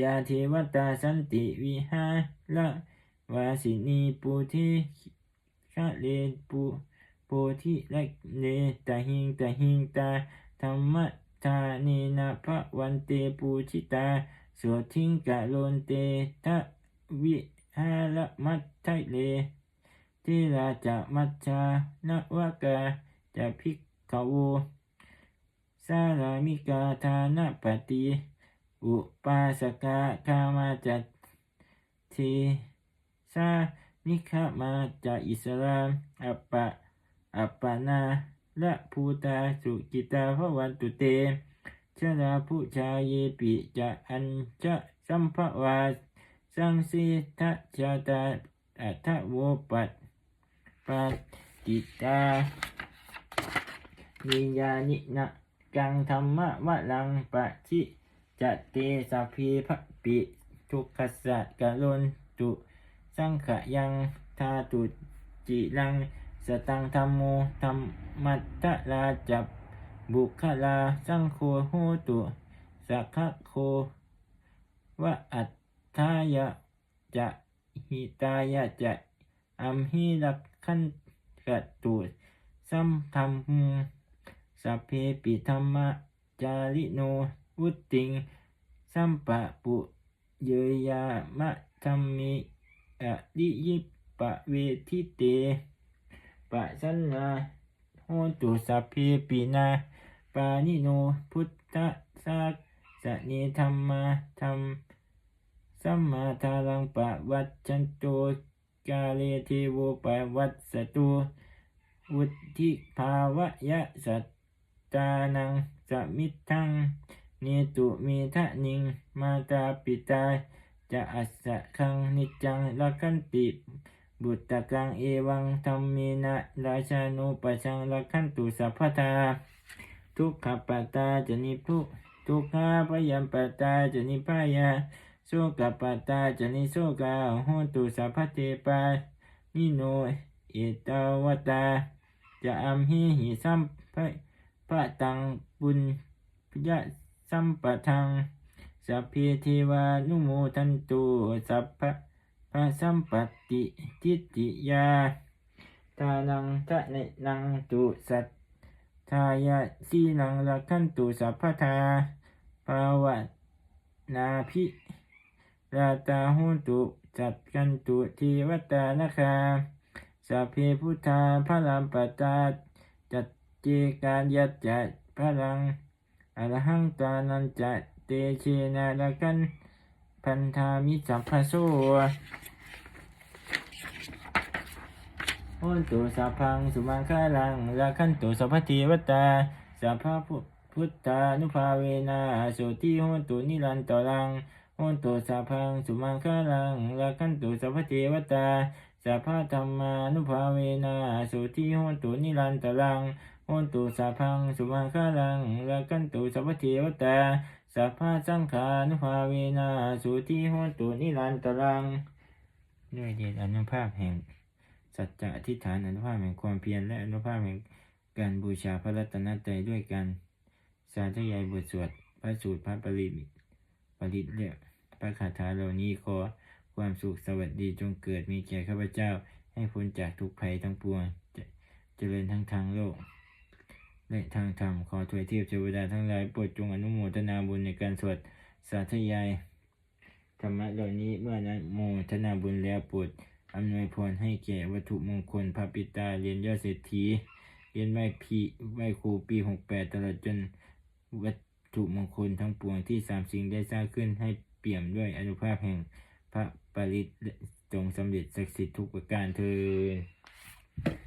ยาเทวตาสันติวิหาระวาสินีปุถิชะเลปุโพธิละเลตาหิงตาหิงตาธรรมทาเนนะพระวันเตปูชิตาโสทิงกะโลนเตทะวิหารมัตไทเลทิราจะมัจจานวกาจะพิกขโวสารามิกาทานปฏิ อุปาสกาคามาจัตทีสานิคามาจาอิสลาม อัปปะ อัปปานา และภูตาสุกิตาภวันตุเตชราผู้ชายเยปิจะอัญจะสัมภวาสังสีทัจจตาอัทโวปัตปาติตานิยานินะกังธรรมะวะลังปะชิ จะเตสัพพิภปิทุกขสัตกะลนตุสังขยังทาตุจิลังสตังธรรมโมธรรมัตตะลาจับบุคลาสังโฆโหตุสักขโควะอัตถายะจะหิตายะจะอัมหิรักขันกตุสัมธรรมสัพเพปิธรรมจาริโน วุติง สัมปะปุเยยามะธรรมิอะริยิปะเวทิเต ปะสันนาโหตุสัพเพปินา ปานิโนพุทธสักสะเนธรรมาธรรมสัมมาทารังปะวัจจันโตกาเลเทโวปะวัตสตุวุธิภาวะยะสัตตานังสมิทัง เนตุเมทะนิง มาตาปิตา จะอัสสะคังนิจังลักขันติบุตตะกังเอวังธรรมเมนะราชานุปชังลักขันตุสัพพทา ทุกขปตาจะนิพุทุกขาพยัมปตาจะนิพายาโสกปตตาจะนิโสกาโหตุสัพพเทปานิโนเอตาวตา จะอัมหิหิสัมภะพะตังปุญญะ สัมปะทัง สัพเพเทวานุโมทันตุ สัพพะพะสัมปติทิฏฐิยาทานังทะเนนังตุสัตทายะสีนังละขันตุสัพพทาภาวะนาภิราตาหุตุจัดกันตุทีวตานะคะสัพเพพุทธาพระลัมปตาจัดเจการยัดจัดพลัง อรหังตานันจะเตเชนาละกันพันธามิสัพพโสหุนตุสัพพังสุมังคาลังละคันตุสัพพเทวตาสัพพะพุทธานุภาเวนะสุติหุนตุนิรันตรังโหตุสัพพังสุมังคลังละคันตุสัพพเทวตาสัพพะธรรมานุภาเวนะสุทิโหตุนิรันตรัง โหนตุสัพพังสุมังคลังละคันตุสัพพเทวตาสัพพะสังขานุภาเวนะสุทิโหนตุนิรันตรังด้วยเดชอนุภาพแห่ง สัจจะอธิษฐานอนุภาพแห่งความเพียรและอนุภาพแห่งการบูชาพระรัตนตรัยด้วยกันสาธยายบทสวดพระสูตรพระปริตปริตเรียกพระคาถาเหล่านี้ขอความสุขสวัสดีจงเกิดมีแก่ข้าพเจ้าให้พ้นจากทุกภัยทั้งปวงจเจริญทั้งทางโลก และทางธรรมขอถวยเทียบเทวดาทั้งหลายโปรดจงอนุโมทนาบุญในการสวดสาธยายธรรมะเหล่านี้เมื่อนั้นโมทนาบุญแล้วโปรดอำนวยพรให้แก่วัตถุมงคลพระปิตาเรียนยอดเศรษฐีเรียนไหว้พีไหว้ครูปีหกแปดตลอดจนวัตถุมงคลทั้งปวงที่สามสิ่งได้สร้างขึ้นให้เปี่ยมด้วยอนุภาพแห่งพระปริตจงสำเร็จศักดิ์สิทธิ์ทุกประการเทอ